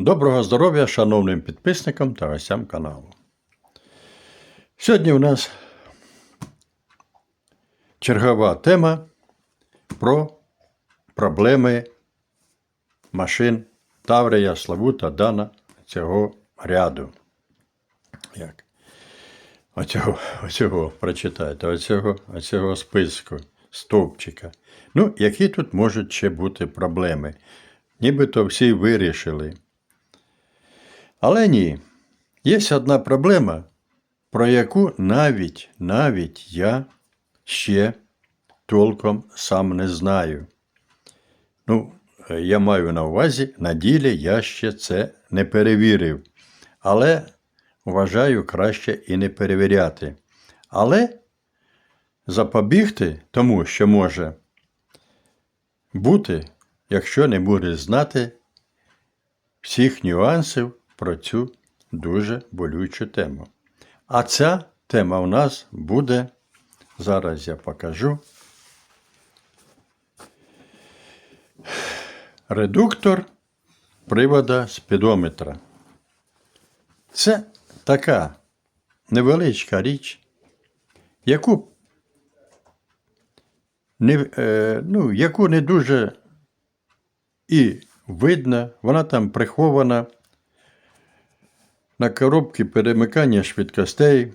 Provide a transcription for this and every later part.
Доброго здоров'я шановним підписникам та гостям каналу. Сьогодні у нас чергова тема про проблеми машин Таврія, Славута, Дана цього ряду. Як? Оцього, оцього прочитайте, оцього, оцього списку, стовпчика. Ну, які тут можуть ще бути проблеми? Нібито всі вирішили. Але ні. Є одна проблема, про яку навіть, навіть я ще толком сам не знаю. Ну, я маю на увазі, на ділі я ще це не перевірив. Але вважаю краще і не перевіряти. Але запобігти тому, що може бути, якщо не будеш знати всіх нюансів про цю дуже болючу тему. А ця тема у нас буде, зараз я покажу. Редуктор привода спідометра. Це така невеличка річ, яку не, е, ну, яку не дуже і видно, вона там прихована на коробці перемикання швидкостей.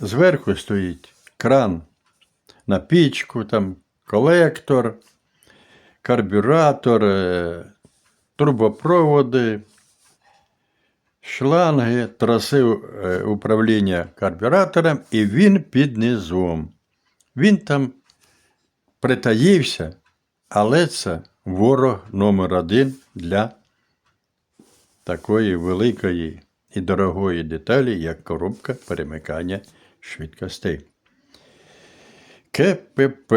Зверху стоїть кран на пічку, там колектор, карбюратор, е, трубопроводи, шланги, траси е, управління карбюратором, і він під низом. Він там притаївся, але це ворог номер один для такої великої і дорогої деталі, як коробка перемикання швидкостей. КПП.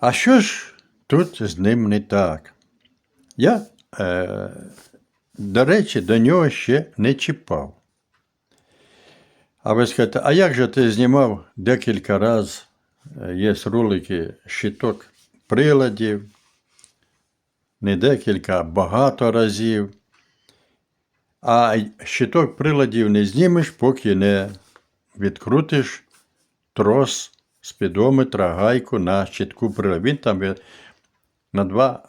А що ж тут з ним не так? Я, е, до речі, до нього ще не чіпав. А ви скажете, а як же ти знімав декілька разів? е, Є ролики щиток приладів, не декілька, а багато разів. А щиток приладів не знімеш, поки не відкрутиш трос спідометра, гайку на щитку приладів. Він там на 2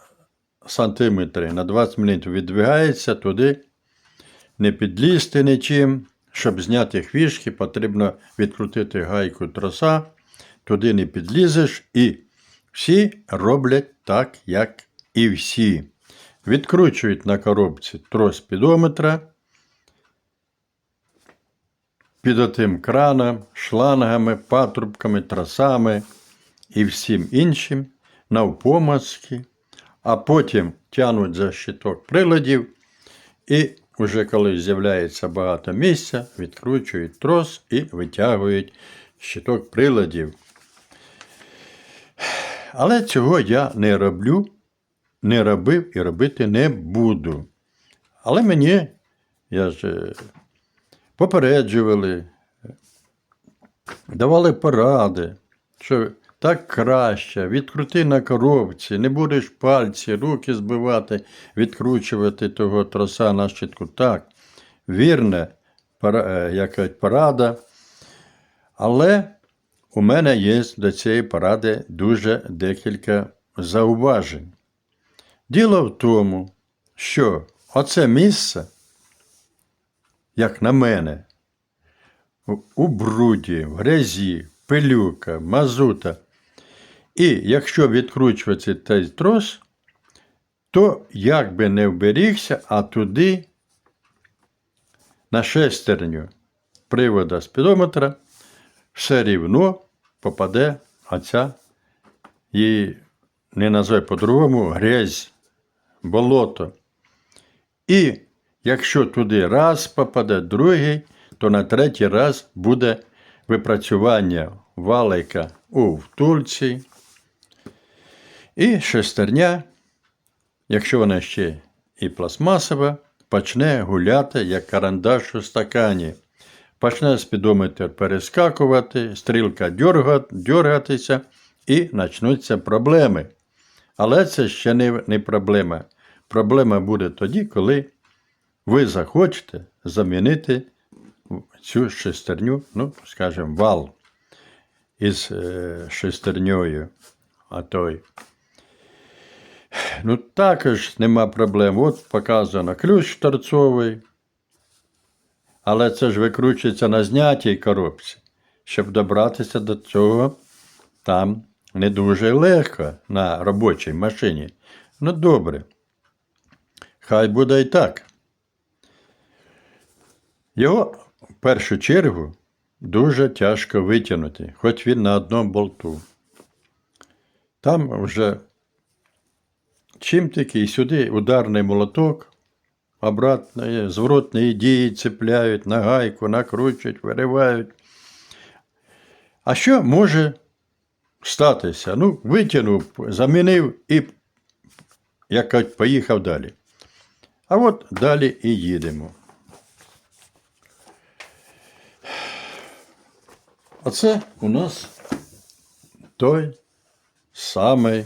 сантиметри, на 20 мм віддвигається туди, не підлізти нічим. Щоб зняти хвішки, потрібно відкрутити гайку троса, туди не підлізеш, і всі роблять так, як і всі. Відкручують на коробці трос спідометра, під отим краном, шлангами, патрубками, тросами і всім іншим навпомацьки, а потім тянуть за щиток приладів і вже коли з'являється багато місця, відкручують трос і витягують щиток приладів. Але цього я не роблю, не робив і робити не буду. Але мені, я ж е, попереджували, давали поради, що так краще, відкрути на коробці, не будеш пальці, руки збивати, відкручувати того троса на щитку. Так, вірне, е, як порада. Але у мене є до цієї поради дуже декілька зауважень. Діло в тому, що оце місце, як на мене, у- бруді, в грязі, пилюка, мазута. І якщо відкручувати цей трос, то як би не вберігся, а туди на шестерню привода спідометра все рівно попаде оця її не називай по-другому грязь, болото. І якщо туди раз попаде другий, то на третій раз буде випрацювання валика у втульці. І шестерня, якщо вона ще і пластмасова, почне гуляти як карандаш у стакані. Почне спідометр перескакувати, стрілка дьоргатися і почнуться проблеми. Але це ще не, не проблема. Проблема буде тоді, коли ви захочете замінити цю шестерню, ну, скажімо, вал із е, шестерньою, а той. Ну, також нема проблем. От показано ключ торцовий. Але це ж викручується на знятій коробці. Щоб добратися до цього, там не дуже легко на робочій машині. Ну, добре. Хай буде і так. Його в першу чергу дуже тяжко витягнути, хоч він на одному болту. Там вже чим таки і сюди ударний молоток, обратної, зворотної дії цепляють, на гайку, накручують, виривають. А що може статися? Ну, витягнув, замінив і як поїхав далі. А от далі і їдемо. Оце у нас той самий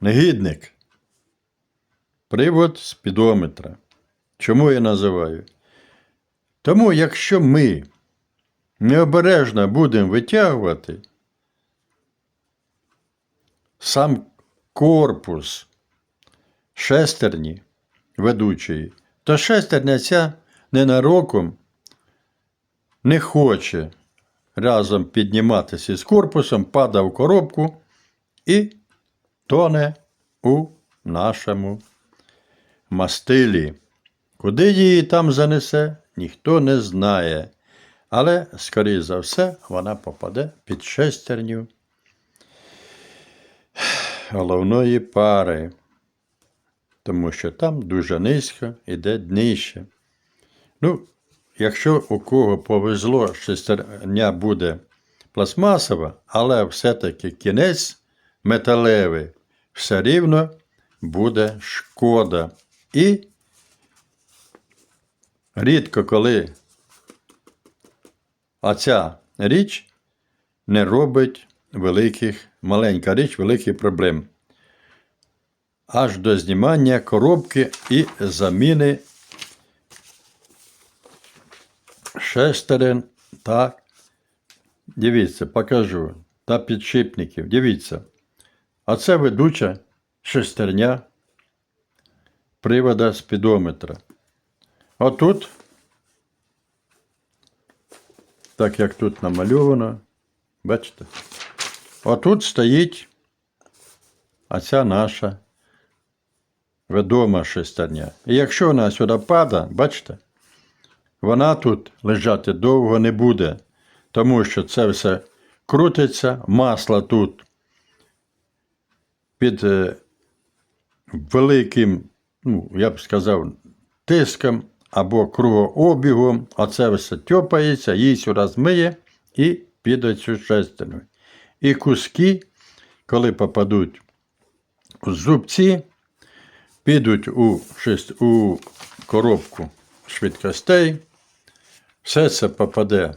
негідник. Привод спідометра. Чому я називаю? Тому, якщо ми необережно будемо витягувати сам корпус шестерні ведучої, то шестерня ця ненароком не хоче разом підніматися з корпусом, падає в коробку і тоне у нашому мастилі. Куди її там занесе, ніхто не знає. Але, скоріше за все, вона попаде під шестерню головної пари, тому що там дуже низько іде днище. Ну, якщо у кого повезло, шестерня буде пластмасова, але все-таки кінець металевий, все рівно буде шкода. І рідко коли оця річ не робить великих, маленька річ великих проблем. Аж до знімання коробки і заміни шестерен та, дивіться, покажу, та підшипників. Дивіться. А це ведуча шестерня привода спідометра. Отут, так як тут намальовано, бачите, отут стоїть оця наша ведома шестерня. І якщо вона сюди падає, бачите, вона тут лежати довго не буде, тому що це все крутиться, масло тут під е, великим, ну, я б сказав, тиском або кругообігом, оце все тьопається, її сюди змиє і піде цю шестерню. І куски, коли попадуть у зубці, підуть у, у коробку швидкостей, все це попаде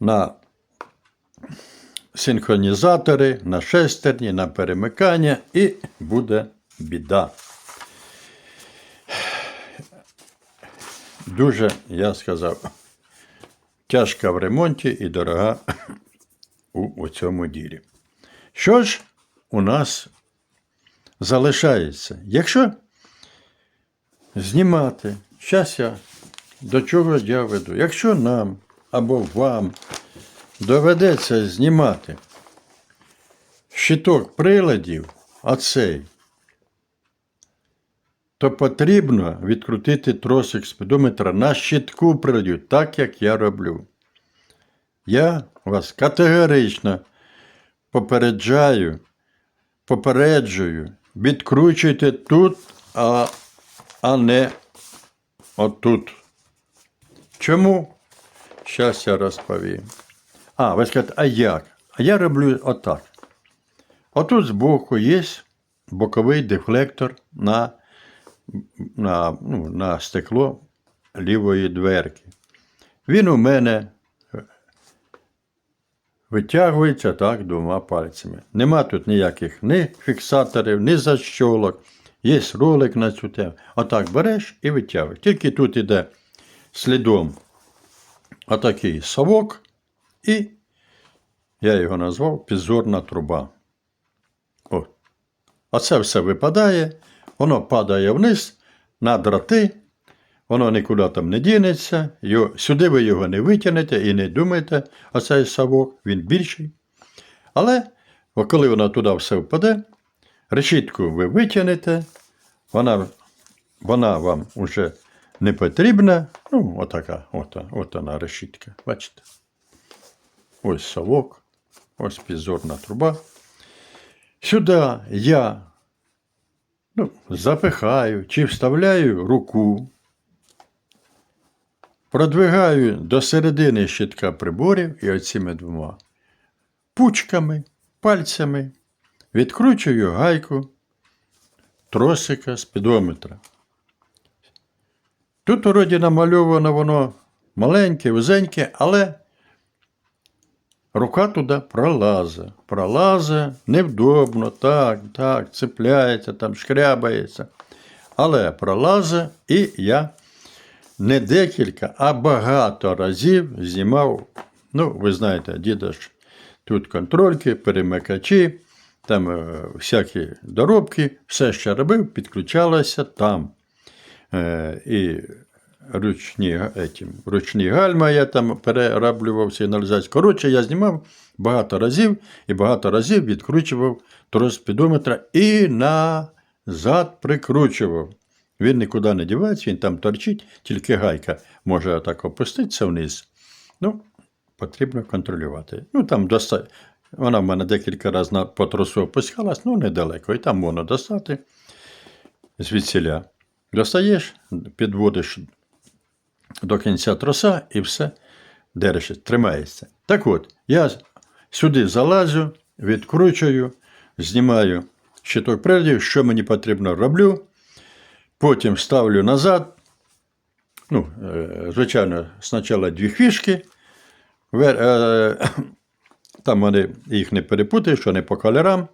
на синхронізатори, на шестерні, на перемикання і буде біда. Дуже, я сказав, тяжка в ремонті і дорога у, у цьому ділі. Що ж у нас залишається? Якщо знімати, зараз я до чого я веду, якщо нам або вам доведеться знімати щиток приладів, а цей, то потрібно відкрутити тросик спідометра на щитку приладів, так як я роблю. Я вас категорично попереджаю, попереджую, відкручуйте тут, а, а не отут. Чому? Зараз я розповім. А, ви скажете, а як? А я роблю отак. Отут збоку є боковий дефлектор на, на, ну, на стекло лівої дверки. Він у мене витягується так двома пальцями. Нема тут ніяких ні фіксаторів, ні защолок. Є ролик на цю тему. Отак береш і витягуєш. Тільки тут іде слідом отакий совок, і я його назвав підзорна труба. О. Оце все випадає, воно падає вниз на дроти, воно нікуди там не дінеться, його, сюди ви його не витягнете і не думайте, оцей совок, він більший. Але коли воно туди все впаде, решітку ви витягнете, вона, вона вам вже не потрібна. Ну, отака, от, от вона решітка. Бачите? Ось совок, ось підзорна труба. Сюди я ну, запихаю чи вставляю руку, продвигаю до середини щитка приборів і оціми двома пучками, пальцями відкручую гайку тросика спідометра. Тут вроді намальовано воно маленьке, вузеньке, але рука туди пролазить. Пролазить невдобно, так, так, цепляється, там шкрябається. Але пролазить, і я не декілька, а багато разів знімав. Ну, ви знаєте, діда ж тут контрольки, перемикачі, там е, всякі доробки, все, що робив, підключалося там. Е, і ручні, етім, ручні гальма я там перероблював сигналізацію. Коротше, я знімав багато разів і багато разів відкручував трос спідометра і назад прикручував. Він нікуди не дівається, він там торчить, тільки гайка може так опуститися вниз. Ну, потрібно контролювати. Ну, там доста... Вона в мене декілька разів по тросу опускалась, ну недалеко. І там можна достати звідсіля. Достаєш, підводиш до кінця троса і все держиш, тримається. Так от, я сюди залазю, відкручую, знімаю щиток приладів, що мені потрібно роблю. Потім ставлю назад. Ну, е, звичайно, спочатку дві фішки. Е, Там вони їх не перепутаєш, що не по кольорам.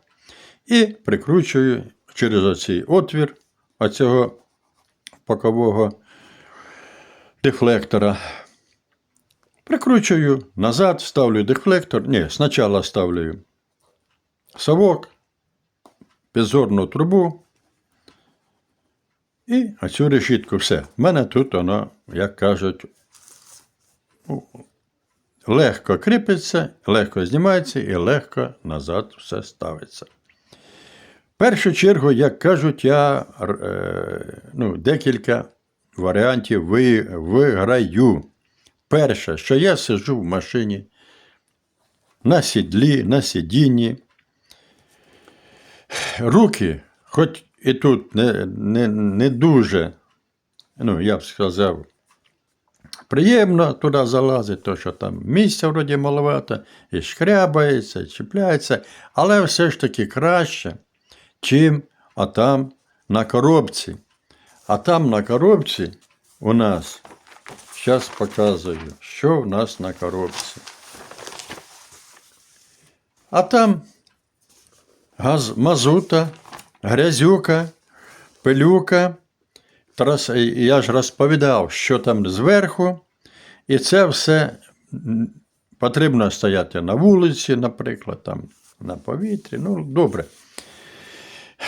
І прикручую через оцей отвір оцього бокового дефлектора. Прикручую назад, ставлю дефлектор. Ні, спочатку ставлю совок, підзорну трубу. І оцю решітку все. У мене тут воно, як кажуть, легко кріпиться, легко знімається і легко назад все ставиться. В першу чергу, як кажуть, я е, ну, декілька варіантів виграю. Перше, що я сиджу в машині на сідлі, на сидінні. Руки, хоч і тут не, не, не дуже, ну, я б сказав, приємно туди залазить, то що там місця вроді маловато, і шкрябається, і чіпляється, але все ж таки краще, чим а там на коробці. А там на коробці у нас, зараз показую, що в нас на коробці. А там газ, мазута, грязюка, пилюка. Я ж розповідав, що там зверху. І це все потрібно стояти на вулиці, наприклад, там, на повітрі. Ну, добре.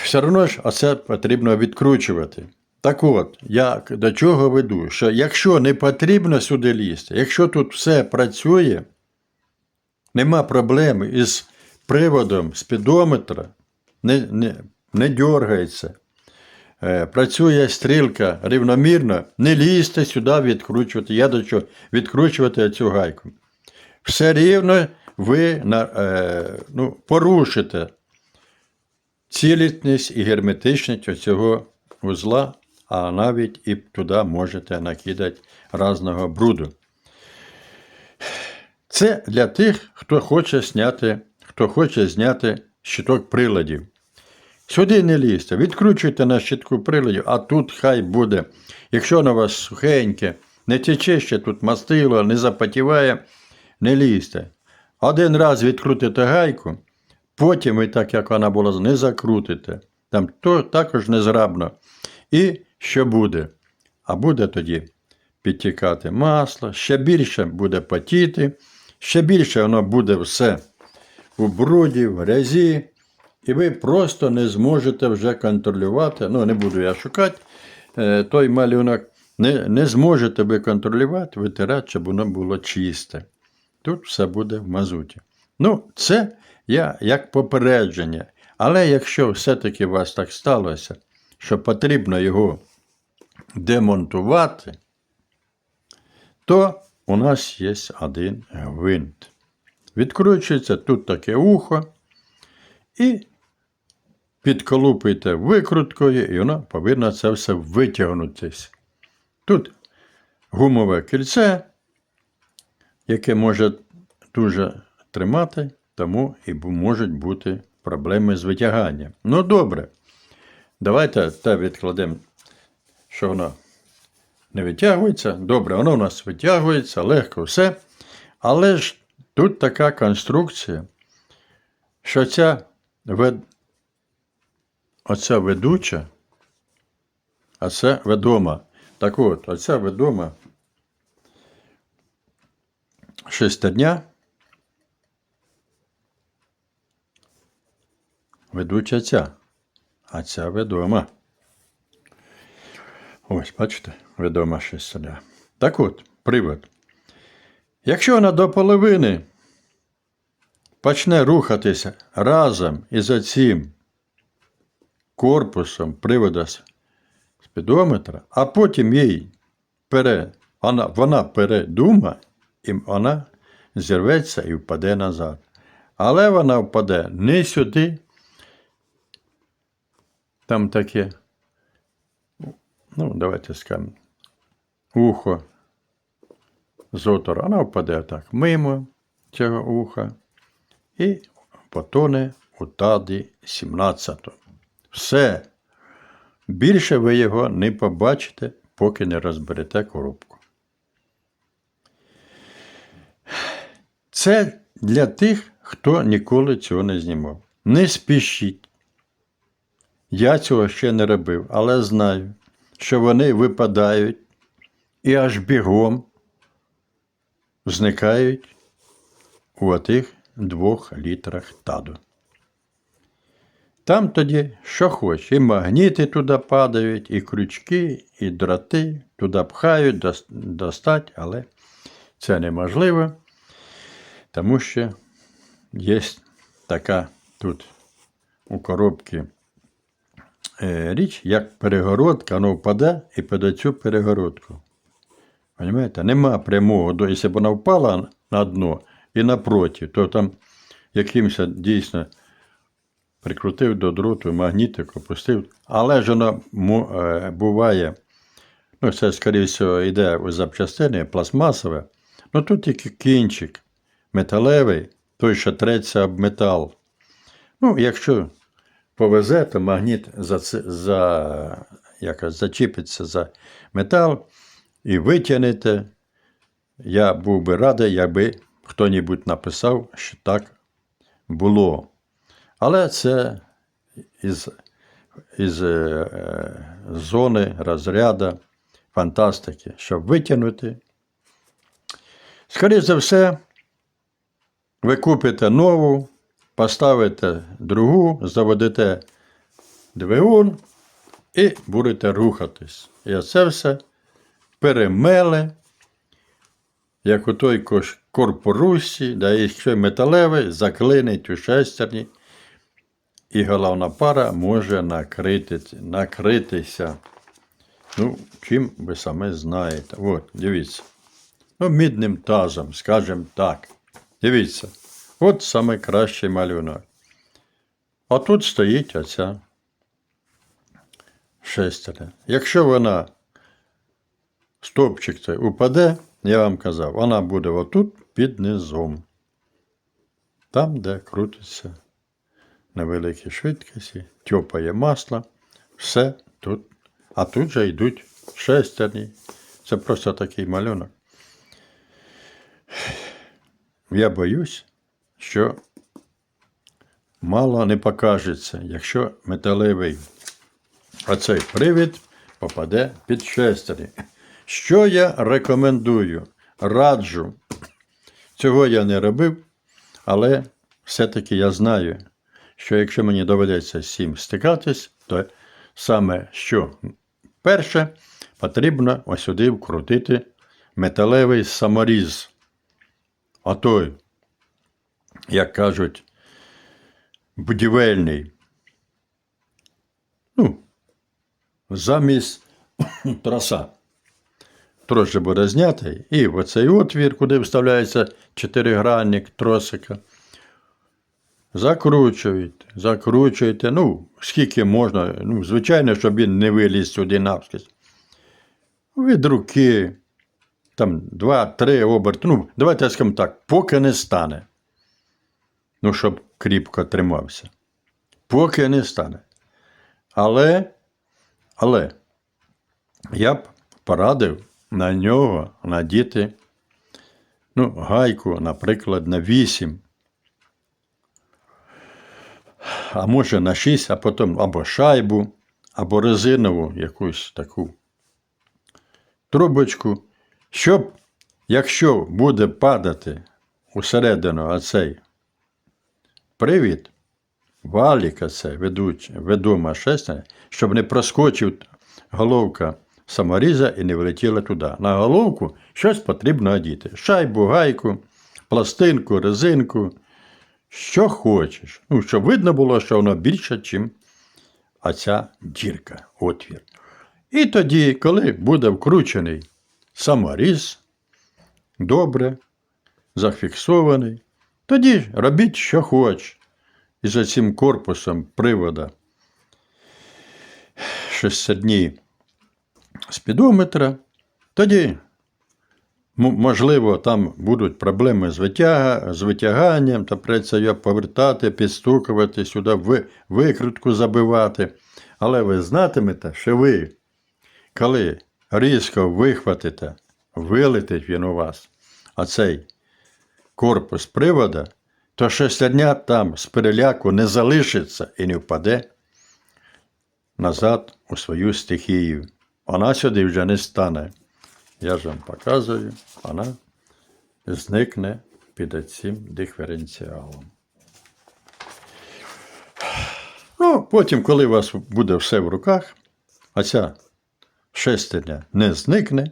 Все одно ж оце потрібно відкручувати. Так от, я до чого веду, що якщо не потрібно сюди лізти, якщо тут все працює, нема проблем із приводом спідометра, не, не, не дергається, е, працює стрілка рівномірно, не лізьте сюди відкручувати. Я до чого відкручувати цю гайку. Все рівно ви е, ну, порушите цілісність і герметичність цього вузла, а навіть і туди можете накидати різного бруду. Це для тих, хто хоче зняти, хто хоче зняти щиток приладів. Сюди не лізьте, відкручуйте на щитку приладів, а тут хай буде. Якщо на вас сухеньке, не тече ще тут мастило, не запотіває, не лізьте. Один раз відкрутите гайку, потім ви так, як вона була, не закрутите. Там то також незграбно. І що буде? А буде тоді підтікати масло, ще більше буде потіти, ще більше воно буде все у бруді, в грязі, і ви просто не зможете вже контролювати. Ну, не буду я шукати е, той малюнок. Не, не зможете ви контролювати, витирати, щоб воно було чисте. Тут все буде в мазуті. Ну, це я як попередження. Але якщо все-таки у вас так сталося, що потрібно його демонтувати, то у нас є один гвинт. Відкручується тут таке ухо, і підколупуєте викруткою, і воно повинно це все витягнутися. Тут гумове кільце, яке може дуже тримати, тому і можуть бути проблеми з витяганням. Ну, добре. Давайте те відкладемо, що воно не витягується. Добре, воно у нас витягується, легко все. Але ж тут така конструкція, що ця. Оця ведуча, а це ведома. Так от, оця ведома шестерня ведуча ця, а ця ведома. Ось, бачите, ведома шестерня. Так от, привод. Якщо вона до половини почне рухатися разом із оцим корпусом привода спідометра, а потім їй пере, вона, вона передума, і вона зірветься і впаде назад. Але вона впаде не сюди. Там таке, ну, давайте скажемо, ухо з вона впаде так мимо цього уха і потоне у таді 17. Все. Більше ви його не побачите, поки не розберете коробку. Це для тих, хто ніколи цього не знімав. Не спішіть. Я цього ще не робив, але знаю, що вони випадають і аж бігом зникають у отих двох літрах таду. Там тоді що хоч, і магніти туди падають, і крючки, і дроти туди пхають, достать, але це неможливо, тому що є така тут у коробці е, річ, як перегородка, воно впаде і під цю перегородку. Понимаєте? Нема прямого, якщо б вона впала на дно і напроти, то там якимось дійсно прикрутив до дроту, магнітик опустив. Але ж воно е, буває, ну це, скоріше йде у запчастини, пластмасове, ну тут тільки кінчик металевий, той, що треться об метал. Ну, якщо повезе, то магніт за, за, якось зачіпиться за метал і витягнете. Я був би радий, якби хто-небудь написав, що так було. Але це із, із е, зони розряду фантастики, щоб витягнути. Скоріше за все, ви купите нову, поставите другу, заведете двигун і будете рухатись. І це все перемеле, як у той корпорусі, да якщо металевий, заклинить у шестерні, і головна пара може накрити, накритися. Ну, чим ви саме знаєте. От, дивіться. Ну, мідним тазом, скажімо так. Дивіться. От саме кращий малюнок. А тут стоїть оця шестерня. Якщо вона стовпчик цей упаде, я вам казав, вона буде отут під низом. Там, де крутиться на великій швидкості, тьопає масло, все тут. А тут же йдуть шестерні. Це просто такий малюнок. Я боюсь, що мало не покажеться, якщо металевий оцей привід попаде під шестерні. Що я рекомендую? Раджу. Цього я не робив, але все-таки я знаю, що якщо мені доведеться з цим стикатись, то саме що перше потрібно ось сюди вкрутити металевий саморіз. А той, як кажуть, будівельний. Ну, замість троса. Трос же буде знятий, і в оцей отвір, куди вставляється чотиригранник тросика. Закручуєте, закручуєте, ну, скільки можна, ну, звичайно, щоб він не виліз сюди навскіз. Від руки, там, два-три оберти, ну, давайте скажемо так, поки не стане. Ну, щоб кріпко тримався. Поки не стане. Але, але я б порадив на нього надіти ну, гайку, наприклад, на 8. А може на 6, а потім або шайбу, або резинову якусь таку трубочку, щоб, якщо буде падати усередину оцей привід, валіка це ведома шестерня, щоб не проскочив головка саморіза і не влетіла туди. На головку щось потрібно одіти. Шайбу, гайку, пластинку, резинку, що хочеш. Ну, щоб видно було, що воно більше, ніж оця дірка, отвір. І тоді, коли буде вкручений саморіз, добре, зафіксований, тоді робіть, що хоч. І за цим корпусом привода шестидні спідометра, тоді, можливо, там будуть проблеми з, витяга, з витяганням, та придеться його повертати, підстукувати сюди, викрутку забивати. Але ви знатимете, що ви, коли різко вихватите, вилетить він у вас, а цей корпус привода, то шестерня там з переляку не залишиться і не впаде назад у свою стихію. Вона сюди вже не стане. Я ж вам показую, вона зникне під цим диференціалом. Ну, потім, коли у вас буде все в руках, а ця шестерня не зникне,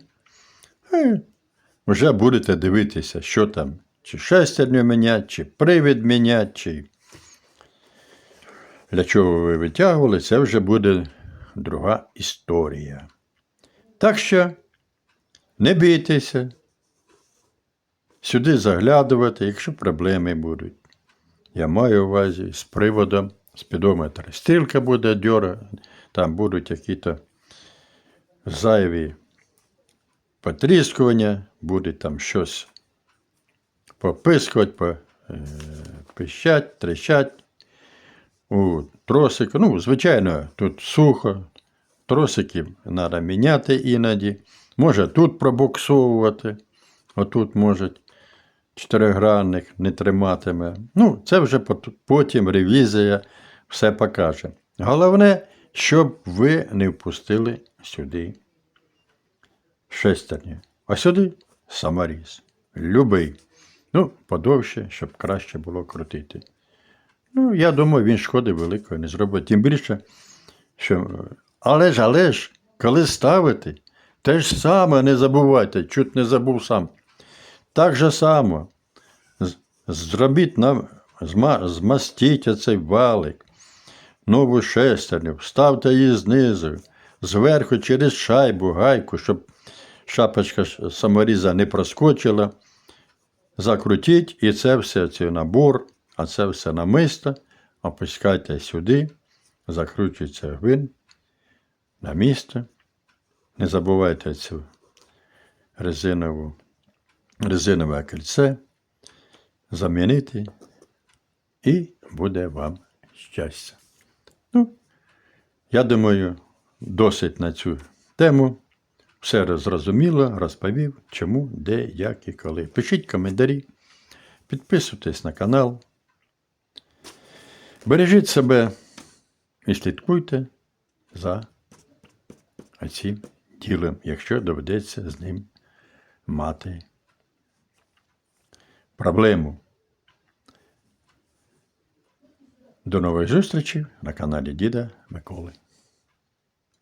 е, вже будете дивитися, що там, чи шестерню міняти, чи привід міняти, чи для чого ви витягували, це вже буде друга історія. Так що не бійтеся сюди заглядувати, якщо проблеми будуть. Я маю увазі з приводом спідометра. Стрілка буде дьора, там будуть якісь зайві потріскування, буде там щось попискувати, е, пищать, трещать. У тросику, ну, звичайно, тут сухо, тросики треба міняти іноді. Може тут пробуксовувати, отут може чотиригранник не триматиме. Ну, це вже потім ревізія все покаже. Головне, щоб ви не впустили сюди шестерні. А сюди саморіз. Любий. Ну, подовше, щоб краще було крутити. Ну, я думаю, він шкоди великої не зробить. Тим більше, що. Але ж, але ж, коли ставити, те ж саме не забувайте, чуть не забув сам. Так же само. Зробіть нам, зма, змастіть оцей валик, нову шестерню, вставте її знизу, зверху через шайбу, гайку, щоб шапочка саморіза не проскочила. Закрутіть і це все, цей набор, а це все намисто, опускайте сюди, закручується гвин на місце. Не забувайте цю резинову, резинове кільце замінити, і буде вам щастя. Ну, я думаю, досить на цю тему. Все зрозуміло, розповів, чому, де, як і коли. Пишіть коментарі, підписуйтесь на канал. Бережіть себе і слідкуйте за цим ділом, якщо доведеться з ним мати проблему. До нових зустрічей на каналі Діда Миколи.